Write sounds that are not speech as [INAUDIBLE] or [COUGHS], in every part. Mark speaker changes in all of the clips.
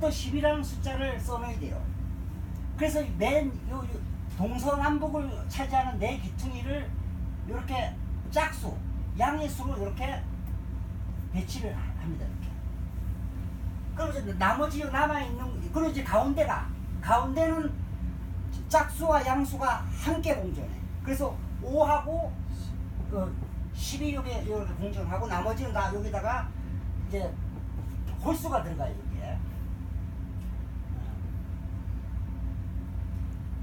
Speaker 1: 또 10이라는 숫자를 써놔야 돼요. 그래서 맨 요, 요 동서남북을 차지하는 네 기퉁이를 이렇게 짝수, 양의 수로 이렇게 배치를 하- 합니다. 이렇게. 이제 나머지 남아 있는 그리고 이제 가운데가 가운데는 짝수와 양수가 함께 공존해. 그래서 5하고 어, 12 여기 이렇게 공존하고 나머지는 다 여기다가 이제 홀수가 들어가요 여기에.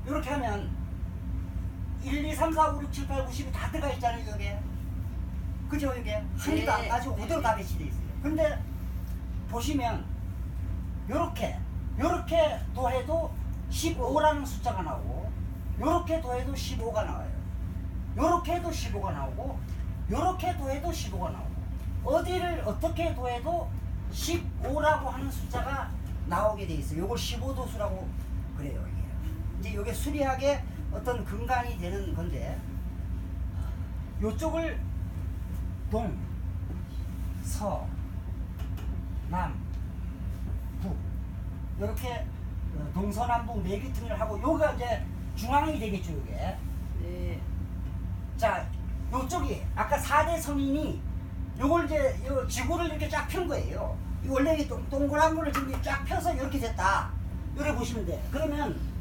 Speaker 1: 이렇게 하면 1, 2, 3, 4, 5, 6, 7, 8, 9, 10이 다 들어가 있잖아요 여기에. 그죠 여기에 한 개도 안
Speaker 2: 네.
Speaker 1: 가지고 그대로 다 배치돼 있어요. 근데 보시면 요렇게 요렇게 더해도 15라는 숫자가 나오고 요렇게 더해도 15가 나와요. 요렇게 해도 15가 나오고 요렇게 더해도 15가 나오고 어디를 어떻게 더해도 15라고 하는 숫자가 나오게 돼 있어요. 요걸 15도수라고 그래요. 이게. 이제 요게 수리학의 어떤 근간이 되는 건데 요쪽을 동, 서, 남, 북 이렇게 어, 동서남북 네 기퉁을 하고 요가 이제 중앙이 되겠죠 이게.
Speaker 2: 네.
Speaker 1: 자 요쪽이 아까 4대 성인이 요걸 이제 요 지구를 이렇게 쫙 편 거예요. 이 원래 이 동그란 거를 지금 쫙 펴서 이렇게 됐다. 이렇게 보시면 돼. 그러면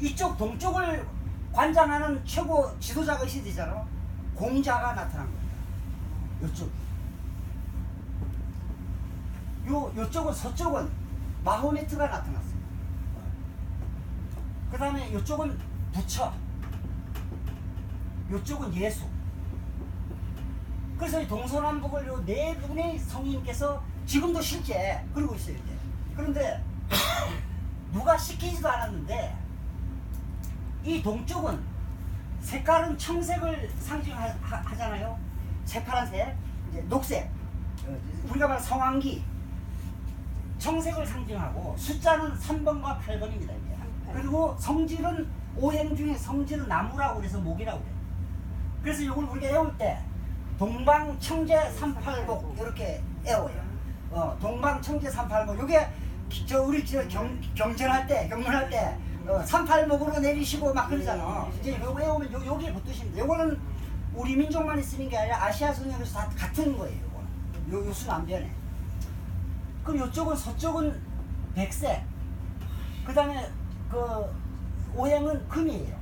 Speaker 1: 이쪽 동쪽을 관장하는 최고 지도자가 되잖아 공자가 나타난 거예요 요쪽 요 요쪽은 서쪽은 마호메트가 나타났어요. 그 다음에 요쪽은 부처, 요쪽은 예수. 그래서 이 동서남북을 요네 분의 성인께서 지금도 실제 그러고 있어요. 이제. 그런데 [COUGHS] 누가 시키지도 않았는데 이 동쪽은 색깔은 청색을 상징하잖아요. 새파란색, 이제 녹색, 어, 우리가 말하는 성황기, 청색을 상징하고 숫자는 3번과 8번입니다. 이게. 그리고 성질은 오행 중에 성질은 나무라고 그래서 목이라고 그래요. 그래서 이걸 우리가 외울 때 동방 청제 삼팔목 이렇게 외워요. 어, 동방 청제 삼팔목 이게 저 우리 저 경, 경전할 때 경문할 때 어, 삼팔목으로 내리시고 막 그러잖아. 이제 이거 외우면 요 요게 붙으십니다. 요거는 우리 민족만이 쓰는 게 아니라 아시아 선역에서 다 같은 거예요. 요거는 요 요수는 안 변해. 그럼 이쪽은 서쪽은 백색. 그 다음에 그 오행은 금이에요.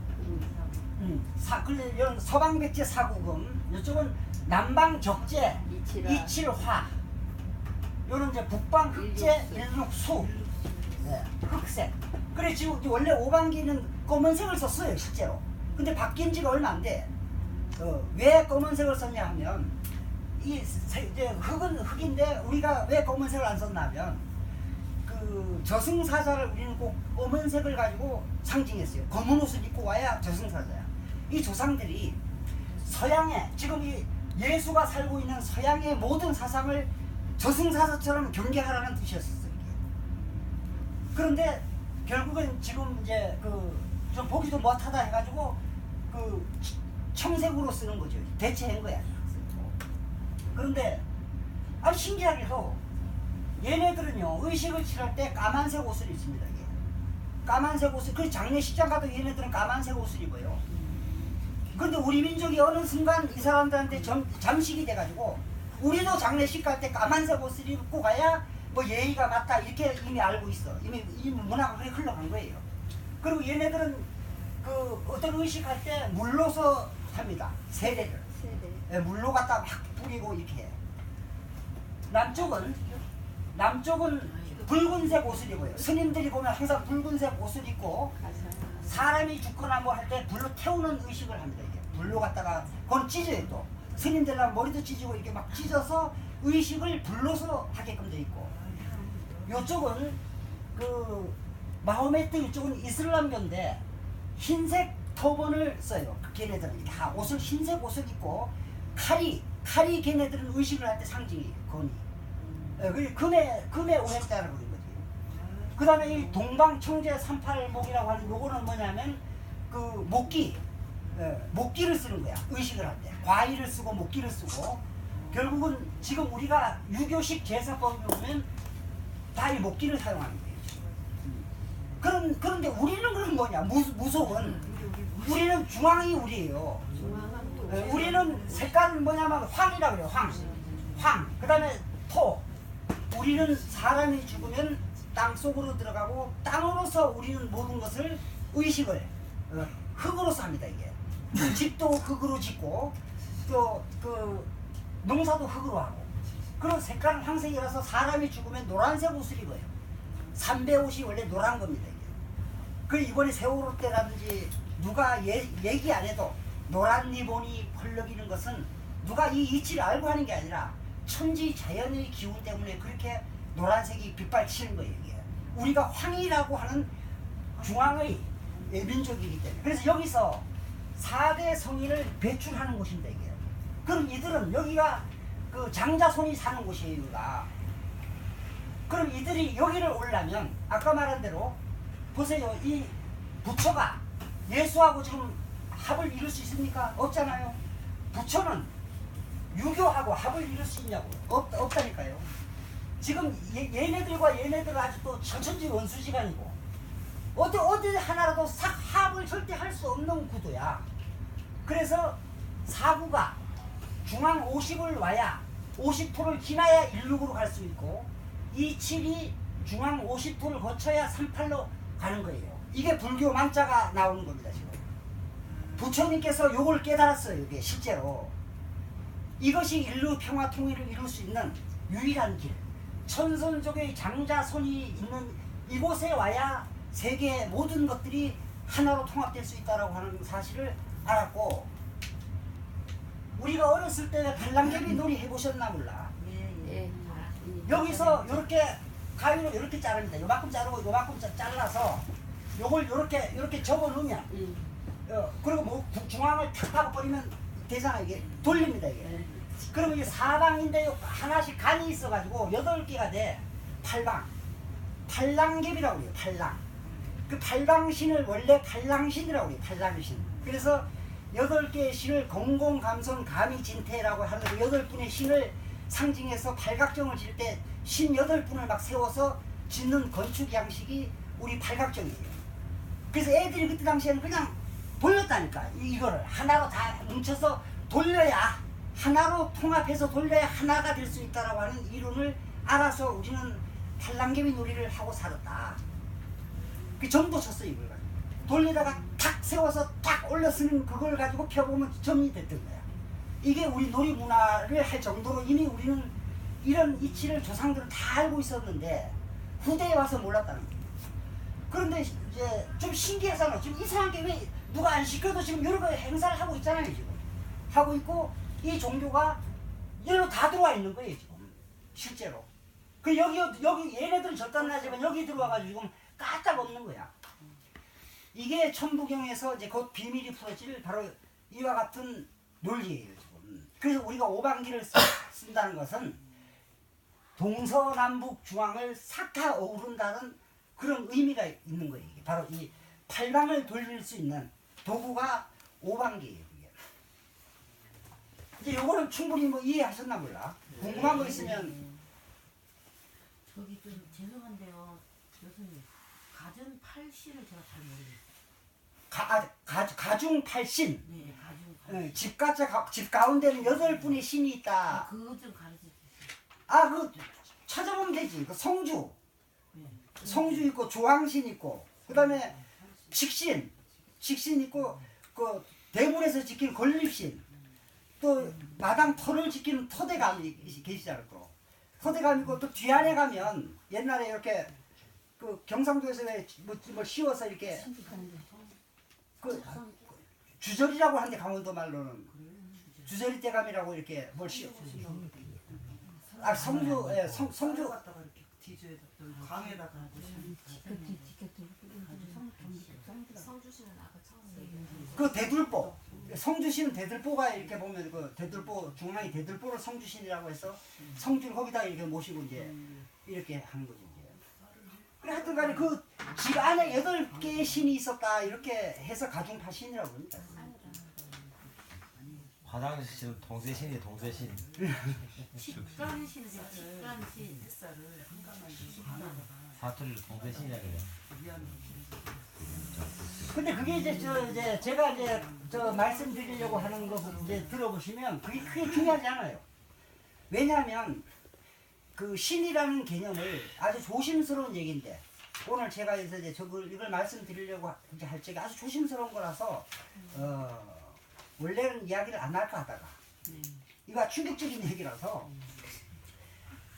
Speaker 1: 음, 사, 그래, 이런 서방백제 사구금. 이쪽은 남방적제
Speaker 2: 이칠화.
Speaker 1: 이칠화. 요런 이제 북방흑제 일육수. 네, 흑색. 그래 지금 원래 오방기는 검은색을 썼어요 실제로. 근데 바뀐 지가 얼마 안 돼. 어, 왜 검은색을 썼냐 하면 이 세- 이제 흑은 흑인데 우리가 왜 검은색을 안 썼냐면 그 저승사자를 우리는 꼭 검은색을 가지고 상징했어요. 검은 옷을 입고 와야 저승사자야. 이 조상들이 서양에 지금 이 예수가 살고 있는 서양의 모든 사상을 저승사자처럼 경계하라는 뜻이었었어요. 이게. 그런데 결국은 지금 이제 그 좀 보기도 못하다 해가지고 그 청색으로 쓰는 거죠. 대체한 거야. 그런데 아주 신기하게도 얘네들은요 의식을 치를 때 까만색 옷을 입습니다. 이게. 까만색 옷을 그 장례식장 가도 얘네들은 까만색 옷을 입어요. 그런데 우리 민족이 어느 순간 이 사람들한테 점, 잠식이 돼가지고 우리도 장례식 갈 때 까만색 옷을 입고 가야 뭐 예의가 맞다 이렇게 이미 알고 있어. 이미 이 문화가 그렇게 흘러간 거예요. 그리고 얘네들은 그 어떤 의식할 때 물로서 합니다. 세례를.
Speaker 2: 세대.
Speaker 1: 예, 물로 갖다 막 뿌리고 이렇게 해. 남쪽은 남쪽은 붉은색 옷을 입어요. 스님들이 보면 항상 붉은색 옷을 입고 사람이 죽거나 뭐 할 때 불로 태우는 의식을 합니다. 이게 불로 갖다가 그건 찢어요 또. 스님들랑 머리도 찢고 이렇게 막 찢어서 의식을 불로서 하게끔 돼 있고. 요쪽은 그 마호메트 이쪽은 이슬람교인데 흰색 터번을 써요. 그 걔네들은 다 옷을 흰색 옷을 입고 칼이 칼이 걔네들은 의식을 할 때 상징이에요. 예, 그 금의 금의 오행자라고 거지. 그 다음에 이 동방 청제 38목이라고 하는 요거는 뭐냐면 그 목기 예, 목기를 쓰는 거야 의식을 할 때 과일을 쓰고 목기를 쓰고 결국은 지금 우리가 유교식 제사법을 보면 다이 목기를 사용하는 거예요. 그런 그런데 우리는 그럼 뭐냐? 무, 무속은 우리는 중앙이 우리예요. 예, 우리는 색깔은 뭐냐면 황이라고 그래요. 황. 황. 그 다음에 토. 우리는 사람이 죽으면 땅 속으로 들어가고 땅으로서 우리는 모든 것을 의식을 어, 흙으로서 합니다 이게. 그 [LAUGHS] 집도 흙으로 짓고 또 그 농사도 흙으로 하고 그런 색깔은 황색이라서 사람이 죽으면 노란색 옷을 입어요. 삼배 옷이 원래 노란 겁니다. 그 이번에 세월호 때라든지 누가 예, 얘기 안 해도 노란 리본이 펄럭이는 것은 누가 이 이치를 알고 하는 게 아니라 천지 자연의 기운 때문에 그렇게 노란색이 빗발치는 거예요 이게. 우리가 황이라고 하는 중앙의 예, 민족이기 때문에 그래서 여기서 4대 성인을 배출하는 곳입니다 이게. 그럼 이들은 여기가 그 장자손이 사는 곳이에요 여기가. 그럼 이들이 여기를 오려면 아까 말한 대로 보세요 이 부처가 예수하고 지금 합을 이룰 수 있습니까? 없잖아요. 부처는 유교하고 합을 이룰 수 있냐고 없, 없다니까요. 지금 얘, 얘네들과 얘네들 또 천천지 원수지간이고 어디 어디 하나라도 싹 합을 절대 할 수 없는 구도야. 그래서 사구가 중앙 50을 와야 50토를 지나야 일룩으로 갈 수 있고 27이 중앙 50토를 거쳐야 38로 가는 거예요. 이게 불교 만자가 나오는 겁니다 지금. 부처님께서 요걸 깨달았어요 이게 실제로. 이것이 인류 평화 통일을 이룰 수 있는 유일한 길. 천선족의 장자손이 있는 이곳에 와야 세계 모든 것들이 하나로 통합될 수 있다라고 하는 사실을 알았고 우리가 어렸을 때 발랑개비 놀이 해보셨나 몰라.
Speaker 2: 예.
Speaker 1: 여기서 이렇게 가위로 이렇게 자릅니다. 요만큼 자르고 요만큼 자- 잘라서 요걸 이렇게 이렇게 접어 놓으면 어, 그리고 뭐 구- 중앙을 탁 하고 버리면 되잖아 이게 돌립니다 이게. 그러면 이게 사방인데 요 하나씩 간이 있어가지고 여덟 개가 돼 팔방. 팔랑개비라고 해요 팔랑. 그 팔방신을 원래 팔랑신이라고 해요 팔랑신. 그래서 여덟 개의 신을 공공감선 가미진태라고 하는 여덟 분의 신을 상징해서 팔각정을 질 때 신 여덟 분을 막 세워서 짓는 건축 양식이 우리 팔각정이에요. 그래서 애들이 그때 당시에는 그냥 돌렸다니까 이- 이거를 하나로 다 뭉쳐서 돌려야 하나로 통합해서 돌려야 하나가 될 수 있다라고 하는 이론을 알아서 우리는 팔랑개비 놀이를 하고 살았다. 그 정도 쳤어요 이걸 돌리다가 탁 세워서 탁 올려 쓰는 그걸 가지고 펴보면 점이 됐던 거야. 이게 우리 놀이 문화를 할 정도로 이미 우리는 이런 이치를 조상들은 다 알고 있었는데 후대에 와서 몰랐다는 거예요. 그런데 이제 좀 신기하잖아. 지금 이상한 게 왜 누가 안 시켜도 지금 여러 가지 행사를 하고 있잖아요 지금. 하고 있고 이 종교가 여기로 다 들어와 있는 거예요 지금. 실제로. 그 여기 여기 얘네들은 절단 나지만 여기 들어와가지고 지금 까딱 없는 거야. 이게 천부경에서 이제 곧 비밀이 풀어질 바로 이와 같은 논리예요 지금. 그래서 우리가 오방기를 쓰- 쓴다는 것은 동서남북 중앙을 싹다 어우른다는 그런 의미가 있는 거예요. 이게 바로 이 팔방을 돌릴 수 있는 도구가 오방기예요. 이게. 이제 요거는 충분히 뭐 이해하셨나 몰라. 궁금한 거 있으면
Speaker 2: 저기 좀 죄송한데요, 교수님. 가전 팔씨를 제가 잘 모르겠어요.
Speaker 1: 가, 아, 가, 가중 팔신
Speaker 2: 네.
Speaker 1: 집 가짜 가, 집 가운데는 여덟 분의 신이 있다.
Speaker 2: 그거 좀 가르쳐 주세요.
Speaker 1: 아, 그 찾아보면 되지. 그 성주,
Speaker 2: 네.
Speaker 1: 성주 있고 조항신 있고, 그다음에 직신, 직신 있고 그 대문에서 지키는 건립신, 또 마당 터를 지키는 터대감이 계시잖아 또. 터대감 있고 또 뒤안에 가면 옛날에 이렇게 그 경상도에서 왜 뭐 뭐 씌워서 이렇게 그 주절이라고 하는데 강원도 말로는 주절이 대감이라고 이렇게 뭘 씌워. 아 성주, 예, 성 성주
Speaker 3: 성주시는 아까 처음에
Speaker 1: 그 대들보 성주시는 대들보가 이렇게 보면 그 대들보 중앙이 대들보를 성주신이라고 해서 성주를 거기다 이렇게 모시고 이제 이렇게 하는 거죠. 그래 하여튼 간에 그 집 안에 여덟 개의 신이 있었다 이렇게 해서 가중파 신이라고 합니다.
Speaker 4: 화장실 동세신이 동세신
Speaker 2: 직관신, 직관신.
Speaker 5: 햇살을 한가만 주시면
Speaker 4: 사투리로 동대신이라 그래요.
Speaker 5: 미안해.
Speaker 1: 근데 그게 이제 저 이제 제가 이제 저 말씀드리려고 하는 거 이제 들어보시면 그게 크게 중요하지 않아요. 왜냐하면 그 신이라는 개념을 아주 조심스러운 얘기인데 오늘 제가 그래서 이제 저걸 이걸 말씀드리려고 이제 할 적에 아주 조심스러운 거라서 어 원래는 이야기를 안 할까 하다가 이거 충격적인 얘기라서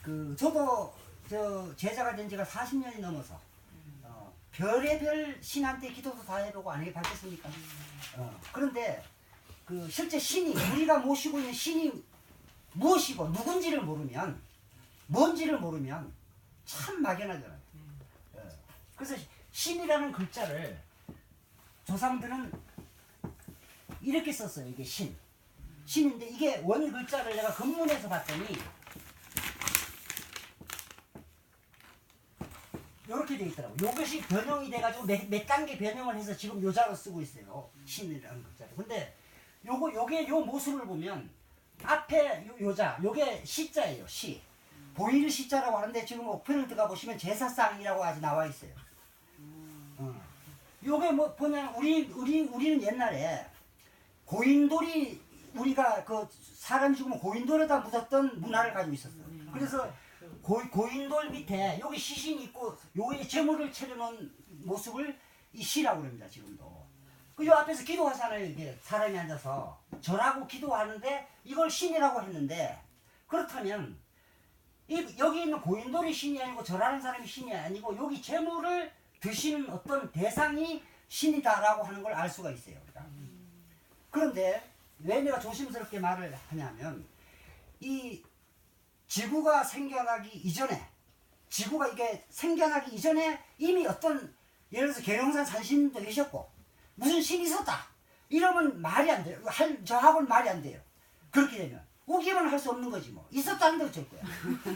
Speaker 1: 그 저도 저 제자가 된 지가 40년이 넘어서 어, 별의별 신한테 기도도 다 해보고 안 해봤겠습니까? 어, 그런데 그 실제 신이 우리가 모시고 있는 신이 무엇이고 누군지를 모르면 뭔지를 모르면 참 막연하잖아요. 어, 그래서 신이라는 글자를 조상들은 이렇게 썼어요. 이게 신. 신인데 이게 원 글자를 내가 근문에서 봤더니 이렇게 돼 있더라고. 요것이 변형이 돼가지고 몇, 몇 단계 변형을 해서 지금 요자로 쓰고 있어요. 신이라는 글자를. 근데 요거 요게 요 모습을 보면 앞에 요, 요자 요게 시자예요. 시. 보일 시자라고 하는데 지금 오픈을 들어가 보시면 제사상이라고 아직 나와 있어요. 어. 요게 뭐 뭐냐 우리 우리 우리는 옛날에 고인돌이 우리가 그 사람 죽으면 고인돌에다 묻었던 문화를 가지고 있었어요. 그래서 고, 고인돌 밑에 여기 시신이 있고 요에 제물을 차려놓은 모습을 이 시라고 그럽니다. 지금도. 그요 앞에서 기도하잖아요. 이게 사람이 앉아서 절하고 기도하는데 이걸 신이라고 했는데 그렇다면 이 여기 있는 고인돌이 신이 아니고 절하는 사람이 신이 아니고 여기 제물을 드시는 어떤 대상이 신이다라고 하는 걸 알 수가 있어요. 우리가. 그런데 왜 내가 조심스럽게 말을 하냐면 이 지구가 생겨나기 이전에 지구가 이게 생겨나기 이전에 이미 어떤 예를 들어서 계룡산 산신도 계셨고 무슨 신이 있었다 이러면 말이 안 돼요 할, 저하고는 말이 안 돼요 그렇게 되면 오기만 할 수 없는 거지 뭐 있었다는 데 어쩔 거야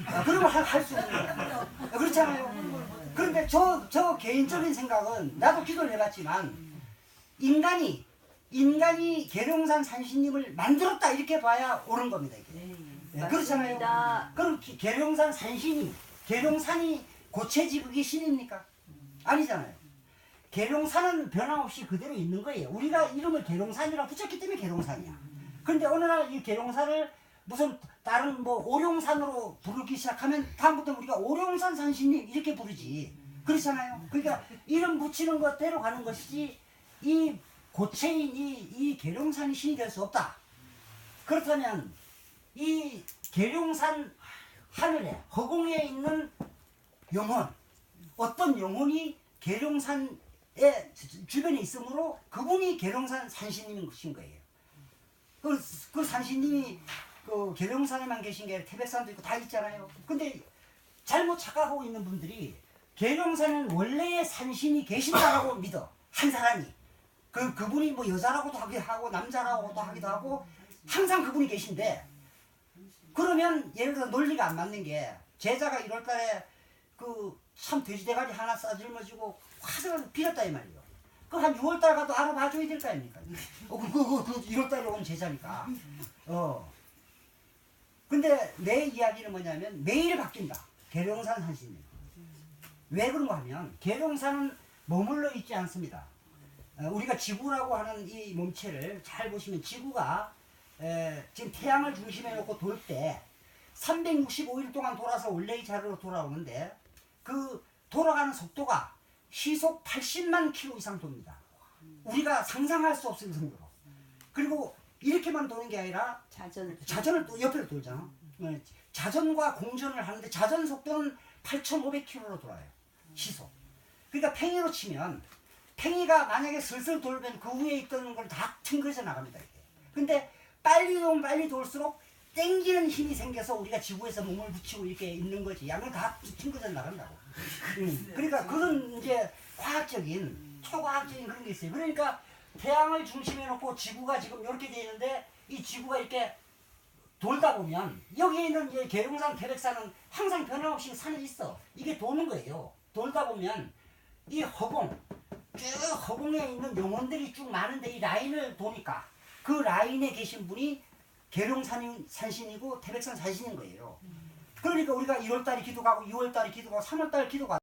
Speaker 1: 아, 그러면 할수 없는 거야 아, 그렇잖아요 그런데 저, 저 개인적인 생각은 나도 기도를 해봤지만 인간이 인간이 계룡산 산신님을 만들었다 이렇게 봐야 옳은 겁니다 이게 네, 그렇잖아요. 그럼 기- 계룡산 산신이 계룡산이 고체 지극이 신입니까? 아니잖아요. 계룡산은 변함없이 그대로 있는 거예요. 우리가 이름을 계룡산이라고 붙였기 때문에 계룡산이야. 그런데 어느 날 이 계룡산을 무슨 다른 뭐 오룡산으로 부르기 시작하면 다음부터 우리가 오룡산 산신님 이렇게 부르지. 그렇잖아요. 그러니까 이름 붙이는 것대로 가는 것이지 이 고체인 이, 이 계룡산이 신이 될 수 없다. 그렇다면 이 계룡산 하늘에 허공에 있는 영혼 어떤 영혼이 계룡산의 주- 주변에 있으므로 그분이 계룡산 산신님인 것인 거예요. 그, 그 산신님이 그 계룡산에만 계신 게 태백산도 있고 다 있잖아요. 근데 잘못 착각하고 있는 분들이 계룡산은 원래의 산신이 계신다라고 [LAUGHS] 믿어 한 사람이 그 그분이 뭐 여자라고도 하기도 하고 남자라고도 하기도 하고 항상 그분이 계신데 그러면 예를 들어 논리가 안 맞는 게 제자가 1월달에 그 참 돼지 대가리 하나 싸질머지고 화를 빌었다 이 말이에요. 그한 6월달 가도 알아봐줘야 될 거 아닙니까? 어, 그, 그, 그, 그 1월달에 온 제자니까. 어. 근데 내 이야기는 뭐냐면 매일 바뀐다. 계룡산 산신님. 왜 그런가 하면 계룡산은 머물러 있지 않습니다. 어, 우리가 지구라고 하는 이 몸체를 잘 보시면 지구가 에, 지금 태양을 중심에 놓고 돌 때 365일 동안 돌아서 원래의 자리로 돌아오는데 그 돌아가는 속도가 시속 80만 킬로 이상 돕니다. 우리가 상상할 수 없을 정도로. 그리고 이렇게만 도는 게 아니라
Speaker 2: 자전
Speaker 1: 자전을 또 옆으로 돌잖아. 네, 자전과 공전을 하는데 자전 속도는 8,500km로 돌아요. 시속. 그러니까 팽이로 치면 팽이가 만약에 슬슬 돌면 그 위에 있던 걸 다 튕겨져 나갑니다. 이게. 근데 빨리 돌면 빨리 돌수록 땡기는 힘이 생겨서 우리가 지구에서 몸을 붙이고 이렇게 있는 거지. 양을 다 튕겨져 나간다고. 음, 그러니까 그런 이제 과학적인 초과학적인 그런 게 있어요. 그러니까 태양을 중심에 놓고 지구가 지금 이렇게 돼 있는데 이 지구가 이렇게 돌다 보면 여기에 있는 계룡산, 태백산은 항상 변함없이 산이 있어. 이게 도는 거예요. 돌다 보면 이 허공, 쭉 허공에 있는 영혼들이 쭉 많은데 이 라인을 도니까 그 라인에 계신 분이 계룡산 산신이고 태백산 산신인 거예요. 그러니까 우리가 1월달에 기도 가고 2월달에 기도 가고 3월달에 기도 가고